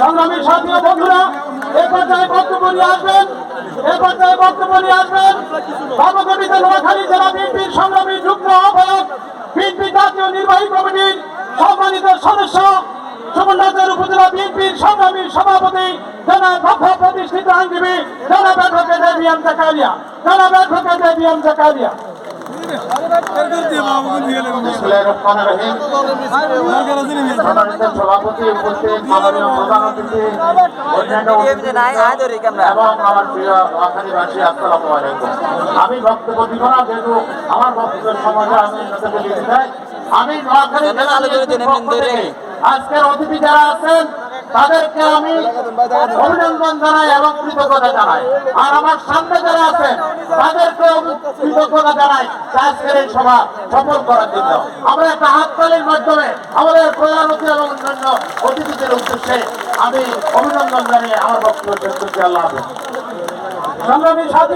সংগ্রামী সাথী ও বন্ধুরা, এ পর্যায়ে বক্তব্য নিয়ে আসবেন, এ পর্যায়ে বক্তব্য নিয়ে আসবেন সর্বকবিতা নোয়াখালী জেলা বিএনপির সংগ্রামী যুগ্ম আহ্বায়ক, বিএনপি জাতীয় নির্বাহী কমিটির সম্মানিত সদস্য সুবর্ণাচল উপজেলা বিএনপির সংগ্রামী সভাপতি, জনাব দক্ষ প্রতিষ্ঠিত আইনজীবী, জনাব অ্যাডভোকেট এবিএম জাকারিয়া, জনাব অ্যাডভোকেট এবিএম জাকারিয়া। আমি বক্তব্য দিব না যেহেতু আমার বক্তব্যের সময় আমি আমি আজকের অতিথি যারা আছেন তাদেরকে আমি অভিনন্দন জানাই এবং কৃতজ্ঞতা জানাই আর আমার সামনে যারা আছেন তাদেরকে কৃতজ্ঞতা জানাই আজকের এই সভা সফল করার জন্য। আমরা একটা হাততালির মাধ্যমে আমাদের প্রধানমন্ত্রী এবং অন্যান্য অতিথিদের উদ্দেশ্যে আমি অভিনন্দন জানিয়ে আমার বক্তব্য আল্লাহ সংগ্রামী সাথী